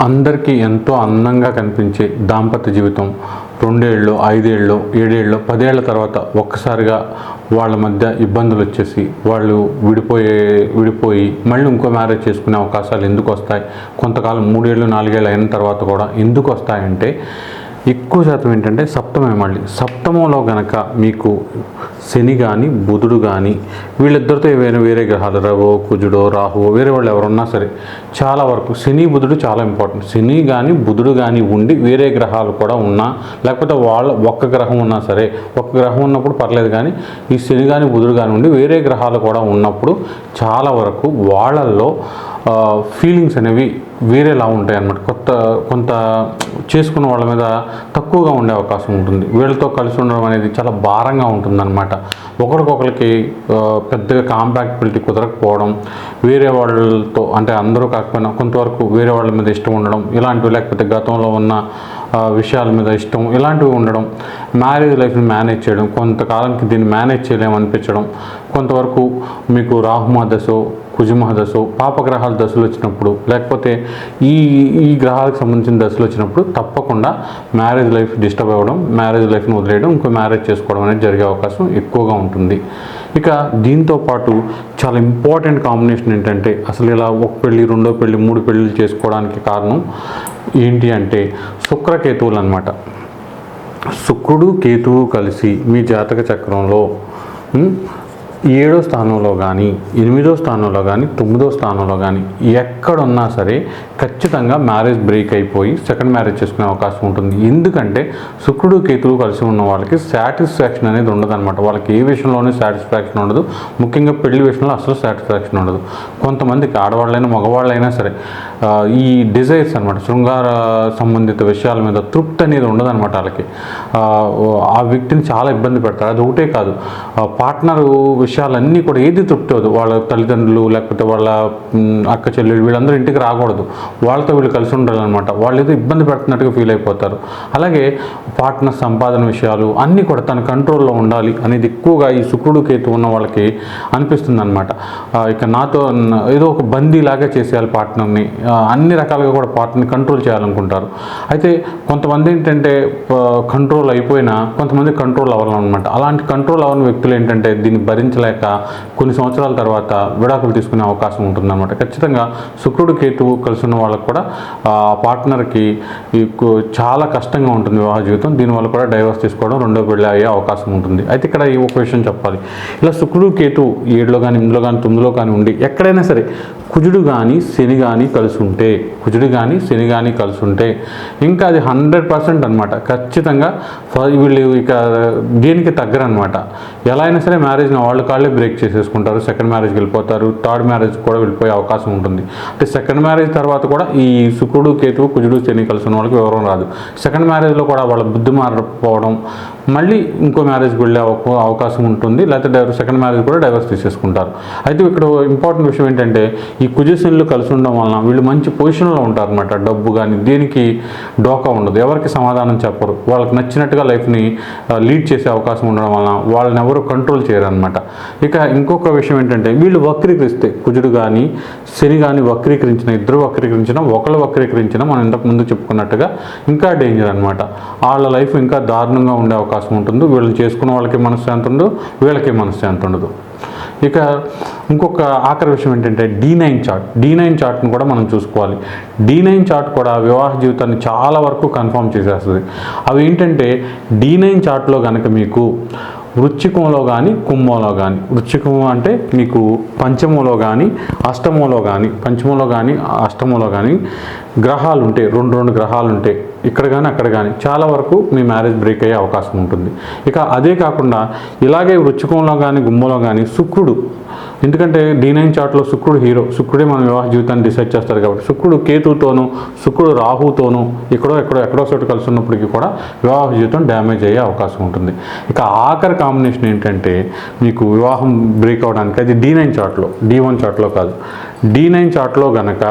అందరికీ ఎంతో అందంగా కనిపించే దాంపత్య జీవితం. రెండేళ్ళు ఐదేళ్ళు ఏడేళ్ళు పదేళ్ళ తర్వాత ఒక్కసారిగా వాళ్ళ మధ్య ఇబ్బందులు వచ్చేసి వాళ్ళు విడిపోయే విడిపోయి మళ్ళీ ఇంకో మ్యారేజ్ చేసుకునే అవకాశాలు ఎందుకు వస్తాయి? కొంతకాలం మూడేళ్ళు నాలుగేళ్ళు అయిన తర్వాత కూడా ఎందుకు వస్తాయంటే ఎక్కువ శాతం ఏంటంటే సప్తమే మళ్ళీ. సప్తమంలో కనుక మీకు శని కానీ బుధుడు కానీ వీళ్ళిద్దరితో ఏవైనా వేరే గ్రహాలు రవో కుజుడో రాహువో వేరే వాళ్ళు ఎవరున్నా సరే చాలా వరకు శని బుధుడు చాలా ఇంపార్టెంట్ శని కానీ బుధుడు కానీ ఉండి వేరే గ్రహాలు కూడా ఉన్నా లేకపోతే వాళ్ళ ఒక్క గ్రహం ఉన్నా సరే ఒక్క గ్రహం ఉన్నప్పుడు పర్లేదు కానీ ఈ శని కానీ బుధుడు కానీ ఉండి వేరే గ్రహాలు కూడా ఉన్నప్పుడు చాలా వరకు వాళ్ళల్లో ఫీలింగ్స్ అనేవి వేరేలా ఉంటాయి అన్నమాట కొత్త కొంత చేసుకున్న వాళ్ళ మీద తక్కువగా ఉండే అవకాశం ఉంటుంది. వీళ్ళతో కలిసి ఉండడం అనేది చాలా భారంగా ఉంటుందన్నమాట. ఒకరికొకరికి పెద్దగా కాంపాక్టిబిలిటీ కుదరకపోవడం వేరే వాళ్ళతో అంటే అందరూ కాకపోయినా కొంతవరకు వేరే వాళ్ళ మీద ఇష్టం ఉండడం ఇలాంటివి లేకపోతే గతంలో ఉన్న విషయాల మీద ఇష్టం ఇలాంటివి ఉండడం మ్యారేజ్ లైఫ్ని మేనేజ్ చేయడం కొంతకాలంకి దీన్ని మేనేజ్ చేయలేము అనిపించడం. కొంతవరకు మీకు రాహుమా దశో కుజుమహ దశో పాపగ్రహాల దశలు వచ్చినప్పుడు లేకపోతే ఈ ఈ గ్రహాలకు సంబంధించిన దశలు వచ్చినప్పుడు తప్పకుండా మ్యారేజ్ లైఫ్ డిస్టర్బ్ అవ్వడం మ్యారేజ్ లైఫ్ని వదిలేయడం ఇంకో మ్యారేజ్ చేసుకోవడం అనేది జరిగే అవకాశం ఎక్కువగా ఉంటుంది. ఇక దీంతో పాటు చాలా ఇంపార్టెంట్ కాంబినేషన్ ఏంటంటే అసలు ఇలా ఒక పెళ్ళి రెండో పెళ్ళి మూడు పెళ్ళిళ్ళు చేసుకోవడానికి కారణం ఏంటి అంటే శుక్రకేతువులు అనమాట శుక్రుడు కేతువు కలిసి మీ జాతక చక్రంలో ఏడో స్థానంలో కానీ ఎనిమిదో స్థానంలో కానీ తొమ్మిదో స్థానంలో కానీ ఎక్కడున్నా సరే ఖచ్చితంగా మ్యారేజ్ బ్రేక్ అయిపోయి సెకండ్ మ్యారేజ్ చేసుకునే అవకాశం ఉంటుంది. ఎందుకంటే శుక్రుడు కేతులు కలిసి ఉన్న వాళ్ళకి సాటిస్ఫాక్షన్ అనేది ఉండదు అనమాట వాళ్ళకి ఏ విషయంలోనే సాటిస్ఫాక్షన్ ఉండదు. ముఖ్యంగా పెళ్ళి విషయంలో అసలు సాటిస్ఫాక్షన్ ఉండదు. కొంతమందికి ఆడవాళ్ళైనా మగవాళ్ళైనా సరే ఈ డిజైర్స్ అనమాట శృంగార సంబంధిత విషయాల మీద తృప్తి అనేది ఉండదు అనమాట వాళ్ళకి. ఆ, వ్యక్తిని చాలా ఇబ్బంది పెడతారు. అది ఒకటే కాదు. పార్ట్నర్ విషయాలన్నీ కూడా ఏది తృప్తి అవ్వదు. వాళ్ళ తల్లిదండ్రులు లేకపోతే వాళ్ళ అక్క చెల్లెలు వీళ్ళందరూ ఇంటికి రాకూడదు. వాళ్ళతో వీళ్ళు కలిసి ఉండాలన్నమాట. వాళ్ళు ఏదో ఇబ్బంది పెడుతున్నట్టుగా ఫీల్ అయిపోతారు. అలాగే పార్ట్నర్ సంపాదన విషయాలు అన్నీ కూడా తన కంట్రోల్లో ఉండాలి అనేది ఎక్కువగా ఈ శుక్రుడు కేతు ఉన్న వాళ్ళకి అనిపిస్తుంది అనమాట ఇక నాతో ఏదో ఒక బందీలాగా చేసేయాలి పార్ట్నర్ని. అన్ని రకాలుగా కూడా పార్టీని కంట్రోల్ చేయాలనుకుంటారు. అయితే కొంతమంది ఏంటంటే కంట్రోల్ అయిపోయినా కొంతమంది కంట్రోల్ అవ్వాలన్నమాట. అలాంటి కంట్రోల్ అవ్వని వ్యక్తులు ఏంటంటే దీన్ని భరించలేక కొన్ని సంవత్సరాల తర్వాత విడాకులు తీసుకునే అవకాశం ఉంటుందన్నమాట. ఖచ్చితంగా శుక్రుడు కేతువు కలిసి ఉన్న వాళ్ళకు కూడా పార్ట్నర్కి చాలా కష్టంగా ఉంటుంది వివాహ జీవితం. దీనివల్ల కూడా డైవర్స్ తీసుకోవడం రెండో పెళ్ళి అయ్యే అవకాశం ఉంటుంది. అయితే ఇక్కడ ఈ ఒక విషయం చెప్పాలి. ఇలా శుక్రుడు కేతు ఏడులో కానీ ఎనిమిదిలో కానీ తొమ్మిదిలో కానీ ఉండి ఎక్కడైనా సరే కుజుడు కానీ శని కానీ కలిసి ఉంటే కుజుడు కానీ శని కానీ కలిసి ఉంటే ఇంకా అది హండ్రెడ్ పర్సెంట్ అనమాట ఖచ్చితంగా వీళ్ళు ఇక దేనికి తగ్గరనమాట ఎలా అయినా సరే మ్యారేజ్ని వాళ్ళు కాళ్ళే బ్రేక్ చేసేసుకుంటారు. సెకండ్ మ్యారేజ్కి వెళ్ళిపోతారు. థర్డ్ మ్యారేజ్ కూడా వెళ్ళిపోయే అవకాశం ఉంటుంది. అంటే సెకండ్ మ్యారేజ్ తర్వాత కూడా ఈ శుక్రుడు కేతువు కుజుడు శని కలిసి ఉన్న వాళ్ళకి వివరం రాదు. సెకండ్ మ్యారేజ్లో కూడా వాళ్ళ బుద్ధి మారకపోవడం మళ్ళీ ఇంకో మ్యారేజ్కి వెళ్ళే అవకాశం ఉంటుంది. లేకపోతే డైవర్స్ సెకండ్ మ్యారేజ్ కూడా డైవర్స్ తీసేసుకుంటారు. అయితే ఇక్కడ ఇంపార్టెంట్ విషయం ఏంటంటే ఈ కుజశనులు కలిసి ఉండడం వలన వీళ్ళు మంచి పొజిషన్లో ఉంటారు అనమాట డబ్బు కానీ దేనికి డోకా ఉండదు. ఎవరికి సమాధానం చెప్పరు. వాళ్ళకి నచ్చినట్టుగా లైఫ్ని లీడ్ చేసే అవకాశం ఉండడం వలన వాళ్ళని ఎవరు కంట్రోల్ చేయరు అనమాట ఇక ఇంకొక విషయం ఏంటంటే వీళ్ళు వక్రీకరిస్తే కుజుడు కానీ శని కానీ వక్రీకరించిన ఇద్దరు వక్రీకరించిన ఒకళ్ళు వక్రీకరించిన మనం ఇంతకు ముందు చెప్పుకున్నట్టుగా ఇంకా డేంజర్ అనమాట వాళ్ళ లైఫ్ ఇంకా దారుణంగా ఉండే అవకాశం అవకాశం ఉంటుంది వీళ్ళని చేసుకున్న వాళ్ళకి మనశ్శాంతి ఉండదు వీళ్ళకి మనశ్శాంతి ఉండదు. ఇక ఇంకొక ఆఖరి విషయం ఏంటంటే D nine chart D nine చార్ట్ని కూడా మనం చూసుకోవాలి. డీ నైన్ చార్ట్ కూడా వివాహ జీవితాన్ని చాలా వరకు కన్ఫర్మ్ చేసేస్తుంది. అవి ఏంటంటే డీ నైన్ చార్ట్లో కనుక మీకు వృచ్చికంలో కానీ కుంభంలో కానీ వృచ్చికం అంటే మీకు పంచమంలో కానీ అష్టమంలో కానీ పంచమంలో కానీ అష్టమంలో కానీ గ్రహాలు ఉంటే రెండు రెండు గ్రహాలు ఉంటాయి ఇక్కడ కానీ అక్కడ కానీ చాలా వరకు మీ మ్యారేజ్ బ్రేక్ అయ్యే అవకాశం ఉంటుంది. ఇక అదే కాకుండా ఇలాగే వృచ్చికంలో కానీ గుమ్మలో కానీ శుక్రుడు ఎందుకంటే డి నైన్ చార్ట్లో శుక్రుడు హీరో శుక్రుడే మన వివాహ జీవితాన్ని డిసైడ్ చేస్తారు కాబట్టి. శుక్రుడు కేతుతోనూ శుక్రుడు రాహుతోనూ ఎక్కడో ఎక్కడో ఎక్కడో చోట కలిసి ఉన్నప్పటికీ కూడా వివాహ జీవితం డ్యామేజ్ అయ్యే అవకాశం ఉంటుంది. ఇక ఆఖరి కాంబినేషన్ ఏంటంటే మీకు వివాహం బ్రేక్ అవడానికి అది డి నైన్ చార్ట్లో డి వన్ చార్ట్లో కాదు. డి నైన్ చార్ట్లో గనక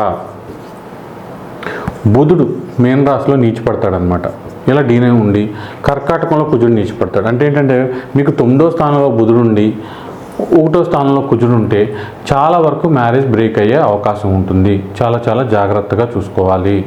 బుధుడు మేన్ రాశిలో నీచిపడతాడనమాట ఇలా డీనే ఉండి కర్కాటకంలో కుజుడు నీచిపడతాడు. అంటే ఏంటంటే మీకు తొమ్మిదో స్థానంలో బుధుడు ఉండి ఒకటో స్థానంలో కుజుడు ఉంటే చాలా వరకు మ్యారేజ్ బ్రేక్ అయ్యే అవకాశం ఉంటుంది. చాలా చాలా జాగ్రత్తగా చూసుకోవాలి.